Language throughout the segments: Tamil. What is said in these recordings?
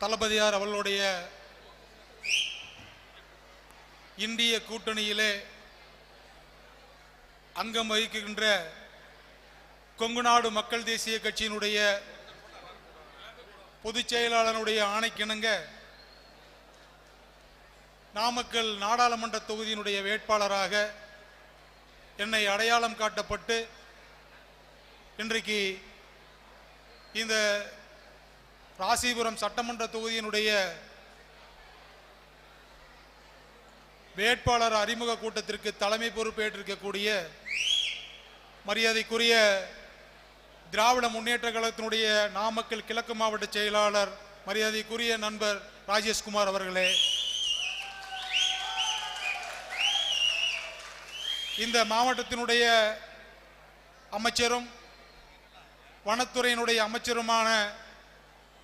தளபதியார் அவர்களுடைய இந்திய கூட்டணியிலே அங்கம் வகிக்கின்ற கொங்கு நாடு மக்கள் தேசிய கட்சியினுடைய பொதுச் செயலாளருடைய ஆணைக்கிணங்க நாமக்கல் நாடாளுமன்ற தொகுதியினுடைய வேட்பாளராக என்னை அடையாளம் காட்டப்பட்டு இன்றைக்கு இந்த ராசிபுரம் சட்டமன்ற தொகுதியினுடைய வேட்பாளர் அறிமுக கூட்டத்திற்கு தலைமை பொறுப்பேற்றிருக்கக்கூடிய மரியாதைக்குரிய திராவிட முன்னேற்ற கழகத்தினுடைய நாமக்கல் கிழக்கு மாவட்ட செயலாளர் மரியாதைக்குரிய நண்பர் ராஜேஷ்குமார் அவர்களே. இந்த மாவட்டத்தினுடைய அமைச்சரும் வனத்துறையினுடைய அமைச்சருமான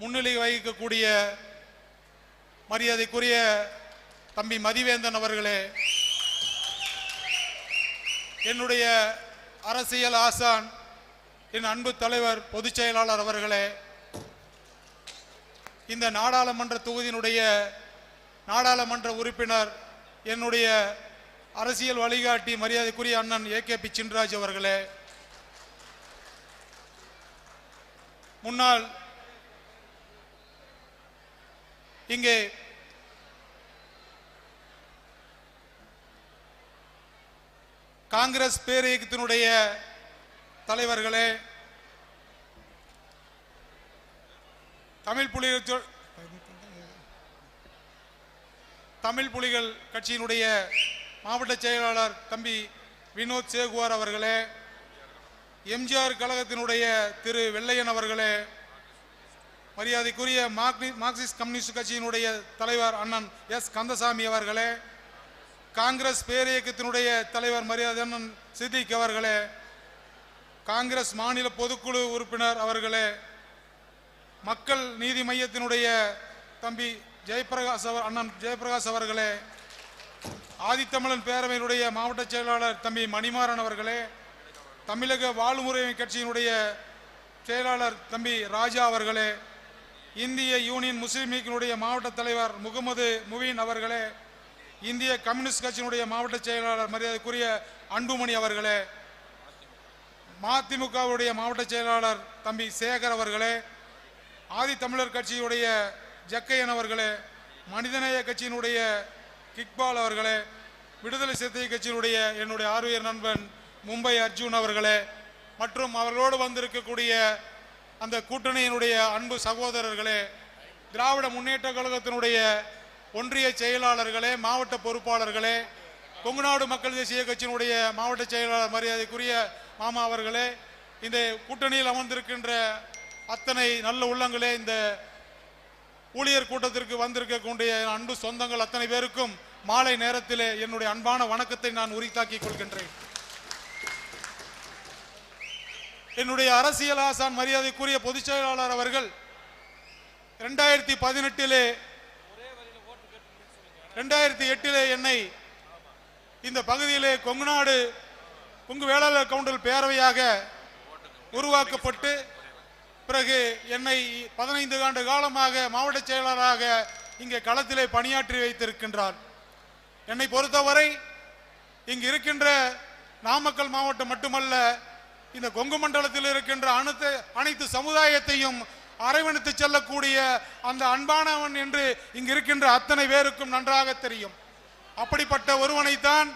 முன்னிலை வகிக்கக்கூடிய மரியாதைக்குரிய தம்பி மதிவேந்தன் அவர்களே என்னுடைய அரசியல் ஆசான் என் அன்பு தலைவர் பொதுச் செயலாளர் அவர்களே இந்த நாடாளுமன்ற தொகுதியினுடைய நாடாளுமன்ற உறுப்பினர் என்னுடைய அரசியல் வழிகாட்டி மரியாதைக்குரிய அண்ணன் ஏ. கே. பி சின்ராஜ் அவர்களே முன்னாள் இங்கே காங்கிரஸ் பேரியக்கத்தினுடைய தலைவர்களே தமிழ் புலிகள் தமிழ் புலிகள் கட்சியினுடைய மாவட்ட செயலாளர் தம்பி வினோத் சேகுவார் அவர்களே எம்ஜிஆர் கழகத்தினுடைய திரு வெள்ளையன் அவர்களே மரியாதைக்குரிய மார்க்சிஸ்ட் கம்யூனிஸ்ட் கட்சியினுடைய தலைவர் அண்ணன் எஸ். கந்தசாமி அவர்களே காங்கிரஸ் பேரியக்கத்தினுடைய தலைவர் மரியாதை அண்ணன் சித்திக் அவர்களே காங்கிரஸ் மாநில பொதுக்குழு உறுப்பினர் அவர்களே மக்கள் நீதி மையத்தினுடைய தம்பி ஜெயபிரகாஷ் அவர் அண்ணன் ஜெயபிரகாஷ் அவர்களே ஆதித்தமிழன் பேரவையினுடைய மாவட்ட செயலாளர் தம்பி மணிமாறன் அவர்களே தமிழக வாழ்முறை கட்சியினுடைய செயலாளர் தம்பி ராஜா அவர்களே இந்திய யூனியன் முஸ்லீம் லீக்கினுடைய மாவட்ட தலைவர் முகமது முவீன் அவர்களே இந்திய கம்யூனிஸ்ட் கட்சியினுடைய மாவட்ட செயலாளர் மரியாதைக்குரிய அன்புமணி அவர்களே மதிமுகவுடைய மாவட்ட செயலாளர் தம்பி சேகர் அவர்களே ஆதித்தமிழர் கட்சியுடைய ஜக்கையன் அவர்களே மனிதநேய கட்சியினுடைய கிக்பால் அவர்களே விடுதலை சிறுத்தை கட்சியினுடைய என்னுடைய ஆர்வியர் நண்பன் மும்பை அர்ஜுன் அவர்களே மற்றும் அவர்களோடு வந்திருக்கக்கூடிய அந்த கூட்டணியினுடைய அன்பு சகோதரர்களே திராவிட முன்னேற்ற கழகத்தினுடைய ஒன்றிய செயலாளர்களே மாவட்ட பொறுப்பாளர்களே கொங்குநாடு மக்கள் தேசிய கட்சியினுடைய மாவட்ட செயலாளர் மரியாதைக்குரிய மாமா அவர்களே இந்த கூட்டணியில் அமர்ந்திருக்கின்ற அத்தனை நல்ல உள்ளங்களே இந்த ஊழியர் கூட்டத்திற்கு வந்திருக்கக்கூடிய அன்பு சொந்தங்கள் அத்தனை பேருக்கும் மாலை நேரத்திலே என்னுடைய அன்பான வணக்கத்தை நான் உரித்தாக்கிக் கொள்கின்றேன். என்னுடைய அரசியல் ஆசான் மரியாதைக்குரிய பொதுச் செயலாளர் அவர்கள் ரெண்டாயிரத்தி பதினெட்டிலே ரெண்டாயிரத்தி எட்டிலே என்னை இந்த பகுதியிலே கொங்குநாடு கொங்கு வேளாளர் கவுண்டல் பேரவையாக உருவாக்கப்பட்டு பிறகு என்னை பதினைந்து ஆண்டு காலமாக மாவட்ட செயலாளராக இங்கே களத்திலே பணியாற்றி வைத்திருக்கின்றார். என்னை பொறுத்தவரை இங்கு இருக்கின்ற நாமக்கல் மாவட்டம் மட்டுமல்ல இந்த கொங்கு மண்டலத்தில் இருக்கின்ற அனைத்து அனைத்து சமுதாயத்தையும் அரவணைத்து செல்லக்கூடிய அந்த அன்பானவன் என்று இங்கு இருக்கின்ற அத்தனை பேருக்கும் நன்றாக தெரியும். அப்படிப்பட்ட ஒருவனைத்தான்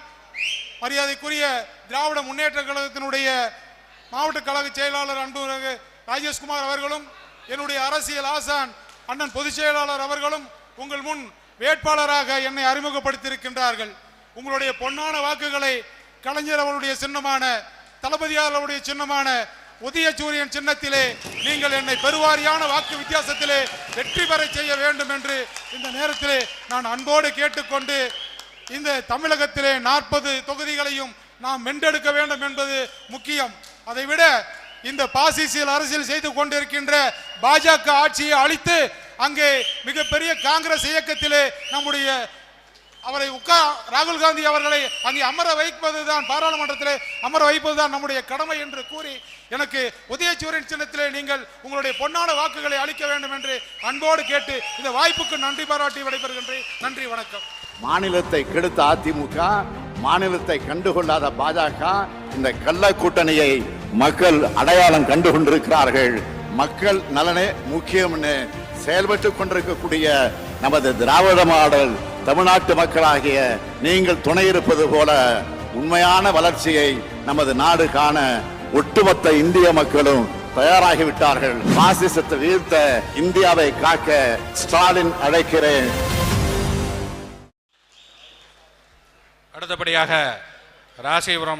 மரியாதைக்குரிய திராவிட முன்னேற்ற கழகத்தினுடைய மாவட்ட கழக செயலாளர் அன்பு ராஜேஷ்குமார் அவர்களும் என்னுடைய அரசியல் ஆசான் அண்ணன் பொதுச் செயலாளர் அவர்களும் உங்கள் முன் வேட்பாளராக என்னை அறிமுகப்படுத்தியிருக்கின்றார்கள். உங்களுடைய பொன்னான வாக்குகளை கலைஞர் அவருடைய சின்னமான தளபதியார் அவருடைய சின்னமான உதய சூரியன் சின்னத்திலே நீங்கள் என்னை பெருவாரியான வாக்கு வித்தியாசத்திலே வெற்றி பெற செய்ய வேண்டும் என்று இந்த நேரத்திலே நான் அன்போடு கேட்டுக்கொண்டு இந்த தமிழகத்திலே நாற்பது தொகுதிகளையும் நாம் வென்றெடுக்க வேண்டும் என்பது முக்கியம். அதைவிட இந்த பாசிசியல் அரசியல் செய்து கொண்டிருக்கின்ற பாஜக ஆட்சியை அழித்து அங்கே மிகப்பெரிய காங்கிரஸ் இயக்கத்திலே நம்முடைய அவரை உட்கா ராகுல் காந்தி அவர்களை அங்கே அமர வைப்பதுதான் பாராளுமன்றத்திலே அமர வைப்பதுதான் நம்முடைய கடமை என்று கூறி எனக்கு உதயச்சூரியன் சின்னத்திலே நீங்கள் உங்களுடைய பொன்னான வாக்குகளை அளிக்க வேண்டும் என்று அன்போடு கேட்டு இந்த வாய்ப்புக்கு நன்றி பாராட்டி விடைபெறுகின்றேன். நன்றி வணக்கம். மாநிலத்தை கெடுத்த அதிமுக மாநிலத்தை கண்டுகொள்ளாத பாஜக இந்த கள்ள கூட்டணியை மக்கள் அடையாளம் கண்டு கொண்டிருக்கிறார்கள் மக்கள் நலனே முக்கியம்னு செயல்பட்டுக் கொண்டிருக்கக்கூடிய நமது திராவிட மாடல் தமிழ்நாட்டு மக்களாகிய நீங்கள் துணை இருப்பது போல உண்மையான வளர்ச்சியை நமது நாடு காண ஒட்டுமொத்த இந்திய மக்களும் தயாராகிவிட்டார்கள். பாசிசத்தை வீழ்த்த இந்தியாவை காக்க ஸ்டாலின் அழைக்கிறேன். அடுத்தபடியாக ராசிபுரம்